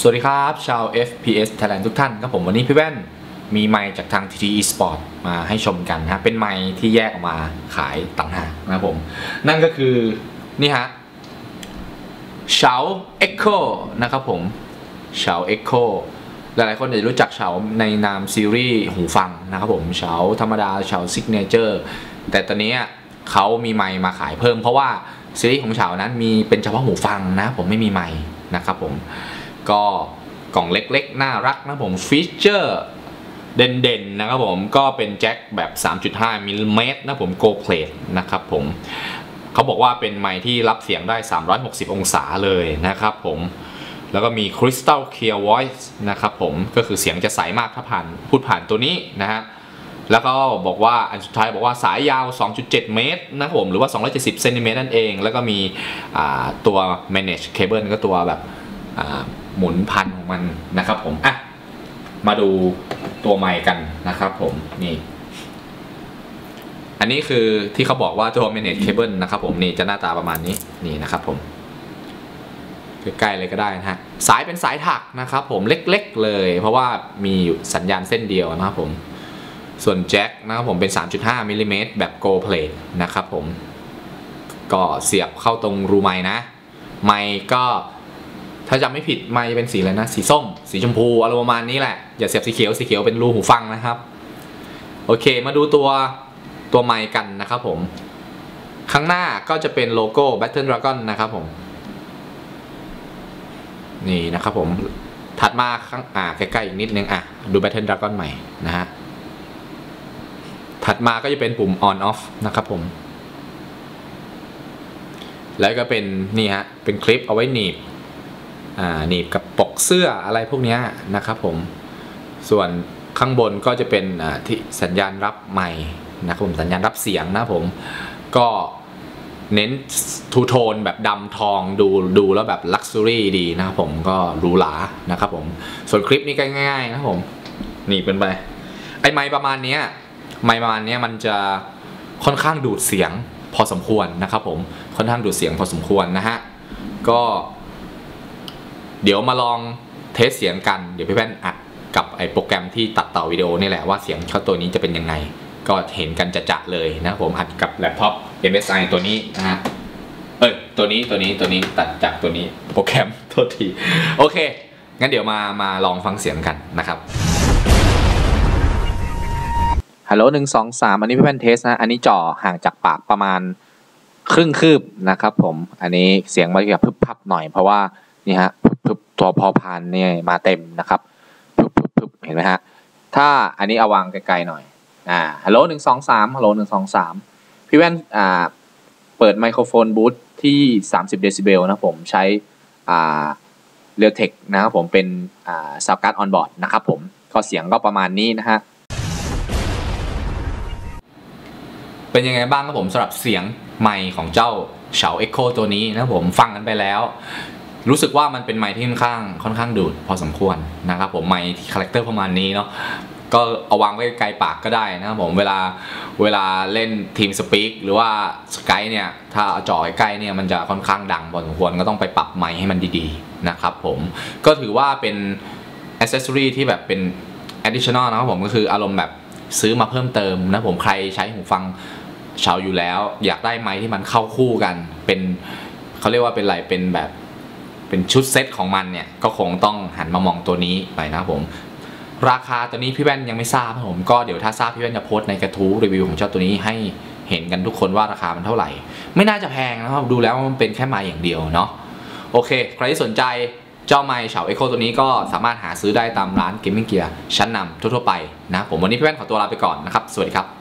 สวัสดีครับ ชาว FPS Thailand ทุกท่านครับผมวันนี้พี่แว่นมีไมค์จากทาง TT Esport มาให้ชมกันนะเป็นไมค์ที่แยกออกมาขายต่างหากนะครับผม นั่นก็คือ นี่ฮะเฉา Echo นะครับผมเฉา Echo หลายๆคนอาจจะรู้จักเฉาในนามซีรีส์หูฟังนะครับผมเฉาธรรมดาเฉา Signature แต่ตอนนี้เขามีไมค์มาขายเพิ่มเพราะว่าซีรีส์ของเฉานั้นมีเป็นเฉพาะหูฟังนะผมไม่มีไมค์นะครับผม ก็กล่องเล็กๆ น่ารักนะผมฟีเจอร์เด่นๆนะครับผมก็เป็นแจ็คแบบ 3.5มิลลิเมตรนะผมโกเพลทนะครับผมเขาบอกว่าเป็นไมค์ที่รับเสียงได้ 360 องศาเลยนะครับผมแล้วก็มี Crystal Clear Voice นะครับผมก็คือเสียงจะใสมากถ้าผ่านพูดผ่านตัวนี้นะฮะแล้วก็บอกว่าอันสุดท้ายบอกว่าสายยาว 2.7 เมตรนะครับผมหรือว่า 270เซนติเมตรนั่นเอง แล้วก็มีตัว manage cable ก็ตัวแบบ หมุนพันของมันนะครับผมอะมาดูตัวใหม่กันนะครับผมนี่ อันนี้คือที่เขาบอกว่าตัว manage cable นะครับผมนี่จะหน้าตาประมาณนี้นี่นะครับผมใกล้ๆเลยก็ได้นะฮะสายเป็นสายถักนะครับผมเล็กๆเลย เพราะว่ามีสัญญาณเส้นเดียวนะครับผม ส่วนแจ็คนะครับผมเป็น 3.5มิลลิเมตรแบบ Go Plate นะครับผม ก็เสียบเข้าตรงรูไม้นะ ไม้ก็ ถ้าจำไม่ผิดไม้เป็นสีอะไรนะ สีส้ม สีชมพูอารมณ์ประมาณนี้แหละ อย่าเสียบสีเขียว สีเขียวเป็นรูหูฟังนะครับ โอเค มาดูตัวตัวไม้กันนะครับผม ข้างหน้าก็จะเป็นโลโก้ Battle Dragon นะครับผม นี่นะครับผม ถัดมาข้างอ่าใกล้ๆอีกนิดนึงอะ ดู Battle Dragon ใหม่นะฮะ ถัดมาก็จะเป็นปุ่ม on off นะครับผม แล้วก็เป็นนี่ฮะ เป็นคลิปเอาไว้หนีบ หนีบกับปกเสื้ออะไรพวกนี้นะครับผมส่วนข้างบนก็จะเป็นที่สัญญาณรับไมค์นะครับผมสัญญาณรับเสียงนะผมก็เน้นทูโทนแบบดำทองดูดูแล้วแบบลักซ์รี่ดีนะครับผมก็หรูหรานะครับผมส่วนคลิปนี้ก็ง่ายๆนะผมนี่เป็นไปไอไมค์ประมาณนี้ไมค์ประมาณนี้มันจะค่อนข้างดูดเสียงพอสมควรนะครับผมค่อนข้างดูดเสียงพอสมควรนะฮะก็ เดี๋ยวมาลองเทสเสียงกัน เดี๋ยวพี่แว่นอัดกับไอ้โปรแกรมที่ตัดต่อวิดีโอนี่แหละว่าเสียงเข้าตัวนี้จะเป็นยังไง ก็เห็นกันจะจะเลยนะผมอัดกับแล็ปท็อป MSI ตัวนี้นะฮะเอ้ยตัวนี้ตัวนี้ตัวนี้ตัดจากตัวนี้โปรแกรมโทษทีโอเค งั้นเดี๋ยวมามาลองฟังเสียงกันนะครับฮัลโหลหนึ่งสองสามอันนี้พี่แว่นเทสนะ อันนี้จ่อห่างจากปากประมาณครึ่งคืบนะครับผม อันนี้เสียงมันจะพึบพับหน่อยเพราะว่านี่ฮะพึบ ตัวพอพานเนี่ยมาเต็มนะครับพึบพึบพึบเห็นไหมฮะถ้าอันนี้เอาวางไกลๆหน่อยอ่าฮัลโหลหนึ่งสองสามฮัลโหลหนึ่งสองสามพี่แว่นอ่าเปิดไมโครโฟนบูทที่สามสิบเดซิเบลนะผมใช้อ่าเรียวเทคนะครับผมเป็นอ่าซาวการ์ดออนบอร์ดนะครับผมก็เสียงก็ประมาณนี้นะฮะเป็นยังไงบ้างครับผมสำหรับเสียงไมค์ของเจ้าเฉา Echo ตัวนี้นะผมฟังกันไปแล้ว รู้สึกว่ามันเป็นไมค์ที่ค่อนข้างค่อนข้างดูดพอสมควรนะครับผมไมค์ที่คาแรคเตอร์ประมาณนี้เนาะก็เอาวางไว้ไกลปากก็ได้นะครับผมเวลาเวลาเล่นทีมสปีกหรือว่าสกายเนี่ยถ้าจ่อใกล้เนี่ยมันจะค่อนข้างดังพอสมควรก็ต้องไปปรับไมค์ให้มันดีๆนะครับผมก็ถือว่าเป็นอ c เซสซอรีที่แบบเป็น additional นะครับผมก็คืออารมณ์แบบซื้อมาเพิ่มเติมนะผมใครใช้หูฟังเฉาอยู่แล้ว อยากได้ไม้ที่มันเข้าคู่กันเป็นเขาเรียกว่าเป็นอะไรเป็นแบบ เป็นชุดเซตของมันเนี่ยก็คงต้องหันมามองตัวนี้ไปนะผม ราคาตัวนี้พี่แว่นยังไม่ทราบผมก็เดี๋ยวถ้าทราบพี่แว่นจะโพสในกระทู้รีวิวของเจ้าตัวนี้ให้เห็นกันทุกคนว่าราคามันเท่าไหร่ ไม่น่าจะแพงนะครับดูแล้วมันเป็นแค่ไม้อย่างเดียวเนาะโอเค ใครที่สนใจเจ้าไม้เฉาเอโคตัวนี้ก็สามารถหาซื้อได้ตามร้านเกมมิ่งเกียร์ชั้นนำทั่วๆไปนะผมวันนี้พี่แว่นขอตัวลาไปก่อนนะครับ สวัสดีครับ